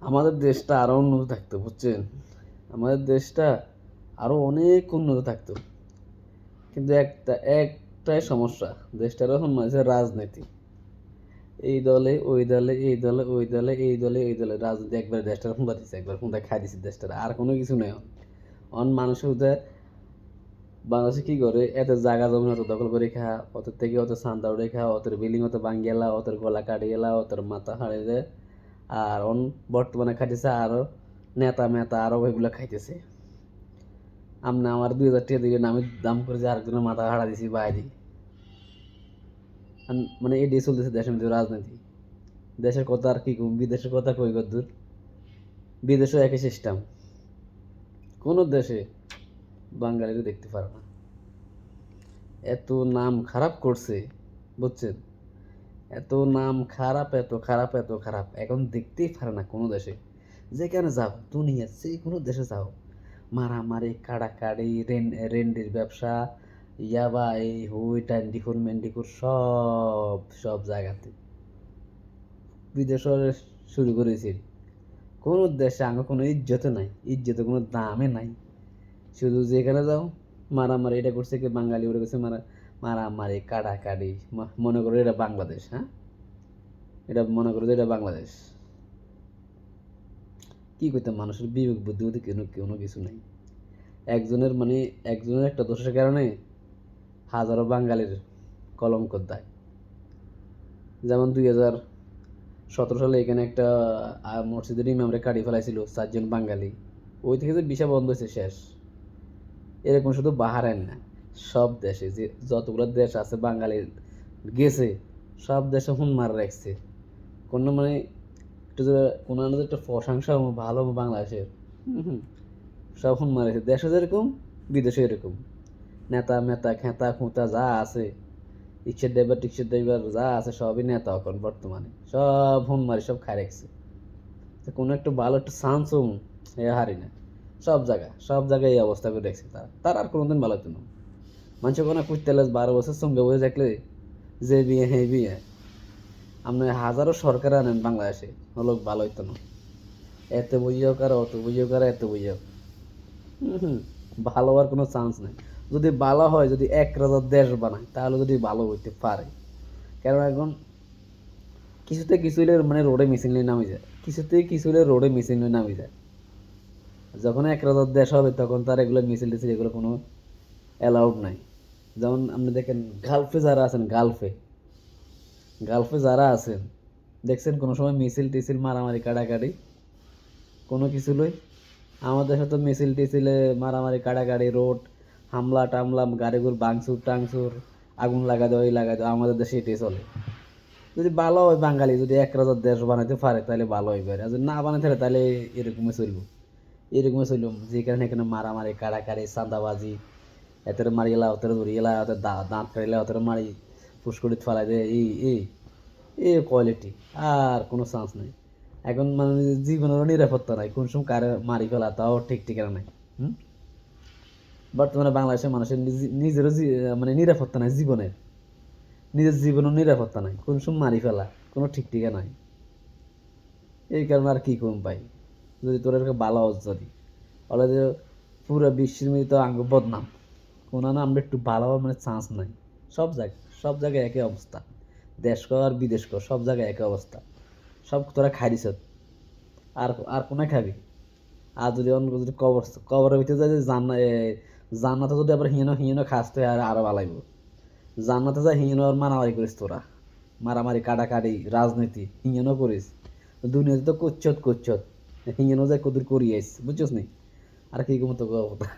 আমাদের দেশটা আরও উন্নত থাকতো, বুঝছেন? আমাদের দেশটা আরও অনেক উন্নত থাকতো। কিন্তু একটা, একটাই সমস্যা, দেশটার এখন মাঝে রাজনীতি। এই দলে, ওই দলে, এই দলে, ওই দলে, এই দলে এই দলে, রাজনীতি একবার দেশটার হুঁদা দিচ্ছে একবার হুঁদা খাই দিচ্ছে দেশটার, আর কোনো কিছু নেই অন মানুষ হুদা বাংলাদেশে কি করে, এত জায়গা জমি অত দখল করে খা অত থেকে অত সান্দা উড়ে খা অত বিল্ডিং অত ভাঙ্গিয়েলা অত গলা কাটিয়েলা অত মাথা হারিয়ে দেয়। আর অন বর্তমানে খাইতেছে আরও নেতা মেতা আরও ওইগুলো খাইতেছে। আমনে আমার দুই হাজার টাকা দিলেন, আমি দাম করে যে আরেকজনের মাথা হারা দিছি বাইরে মানে এটাই চলতেছে দেশের মধ্যে রাজনীতি। দেশের কথা আর কি কম, বিদেশের কথা কই দূর বিদেশেও একই সিস্টেম কোনো দেশে বাঙালিরা দেখতে পারে না। এত নাম খারাপ করছে, বুঝছেন? এত নাম খারাপ, এত খারাপ এত খারাপ। এখন দেখতেই পারে না কোনো দেশে। যেখানে যাও দুনিয়া যে কোনো দেশে যাও। মারামারি, কাড়াকাড়ি, রেন রেন্ডির ব্যবসা ইয়াবা এই হুই টান্ডিকুর মেন্ডিকুর সব সব জায়গাতে। বিদেশে শুরু করেছি। কোনো দেশে আমার কোনো ইজ্জত নাই। ইজ্জতে কোনো দামে নাই। শুধু যেখানে যাও, মারামারি, এটা করছে কি বাঙালি, ওটা করছে মারা মারামারি, কাড়াকাড়ি মনে করো এটা বাংলাদেশ হ্যাঁ? এটা মনে করো এটা বাংলাদেশ। কি করতে মানুষের বিবেক, বুদ্ধি বুদ্ধি কোনো কোনো কিছু নাই। একজনের মানে একজনের একটা দোষের কারণে হাজারো বাঙালির কলঙ্ক দেয়। যেমন দুই হাজার সতেরো সালে এখানে একটা মসজিদের ইমামরে কাটি ফেলাইছিল চারজন বাঙালি। ওই থেকে যে বিষা বন্ধ হয়েছে শেষ। এরকম শুধু বাহারাইন না। সব দেশে যে যতগুলো দেশ আছে, বাঙালি গেছে, সব দেশে হুন মারা রাখছে। কোনো মানে একটু কোনো একটা প্রশংসা ভালো বাংলাদেশের। সব হুন মারা দেশে যেরকম, বিদেশে এরকম। নেতা, মেতা, খেতা, খুঁতা, যা আছে রিক্সার ড্রাইভার টিক্সার ড্রাইভার যা আছে, সবই নেতা এখন বর্তমানে। সব হুন মারি, সব খাই রাখছে। কোনো একটা ভালো একটা চান্সও হারি না। সব জায়গা সব জায়গায় এই অবস্থা করে রাখছে তারা। তার আর কোনোদিন ভালো হতো না। মানুষ কোনো কুত্তে বারো বছর সঙ্গে বসে থাকলে যে বিয়ে হ্যাঁ বিয়ে। আপনি হাজারো সরকার আনেন বাংলাদেশে। হলো ভালো হইতো না। এত বুঝিও কার, অত বুঝিও কার, এত বুঝিও। ভালো হওয়ার কোনো চান্স নেই। যদি ভালো হয়, যদি এক রাজার দেশ বানায়, তাহলে যদি ভালো হইতে পারে। কারণ এখন কিছুতে কিছু হইলে মানে রোডে মেশিন নিয়ে নামে যায়। কিছুতে কিছু হইলে রোডে মেশিন নিয়ে নামে যায়। যখন এক রাজার দেশ হবে, তখন তার এগুলো মিছিল টিছিল এগুলো কোনো অ্যালাউড নাই। যেমন আপনি দেখেন, গালফে যারা আছেন, গালফে। গালফে যারা আছেন, দেখছেন কোনো সময় মিছিল টিছিল, মারামারি, কাটাকাটি? কোনো কিছু লই আমাদের সাথে মিছিল টিছিলে, মারামারি, কাটাকাটি, রোড, হামলা, টামলা গাড়িগুর বাংসুর টাংসুর আগুন লাগা দেওয়া এই লাগা দেওয়া আমাদের দেশে এটাই চলে। যদি ভালো হয় বাঙালি, যদি এক রাজার দেশ বানাইতে পারে, তাহলে ভালো হইবে। আর যদি না বানাইতে পারে, তাহলে এরকমই চলবো। এরকমই চলব। যেখানে এখানে মারামারি কাড়াকাড়ি চাঁদাবাজি এতের মারি গেলা ওতের ধরি এলা ওদের দাঁত কাড়িলা ওতের মারি ফুসকুড়িত ফেলাই দে এই এই এই কোয়ালিটি আর কোনো চান্স নেই. এখন মানে জীবনেরও নিরাপত্তা নাই কোন সময় কারে মারি ফেলা তাও ঠিক ঠিকানা নাই হুম বর্তমানে বাংলাদেশের মানুষের নিজ- নিজেরও মানে নিরাপত্তা নাই জীবনের নিজের জীবনের নিরাপত্তা নাই কোন সময় মারি ফেলা কোনো ঠিক ঠিকা নাই এই কারণে আর কি কম পাই যদি তোর ভালো যদি যে পুরো বিশ্বের মধ্যে তো আঙ্গ বদনাম কোনো না আমরা একটু ভালো মানে চান্স নাই। সব জায়গায় সব জায়গায় একই অবস্থা। দেশ কর আর বিদেশ কর, সব জায়গায় একই অবস্থা। সব তোরা খাই দিছ আর আর কোনায় খাবি? আর যদি অন্য যদি কবর, কবরের ভিতরে যায় জান্না জান্নাতে যদি আবার হিঁনো হিঁনো খাস তো আর আরও ভালাইব জান্নাতে যা হিঁনো আর মারামারি করিস তোরা। মারামারি, কাটাকাটি, রাজনীতি হিঁনো করিস। দুনিয়াতে তো কুচ্ছত কুচ্ছত। হিঁনো যায় কদুর করিয়াইস, বুঝছিস নি? আর কি কমতো কথা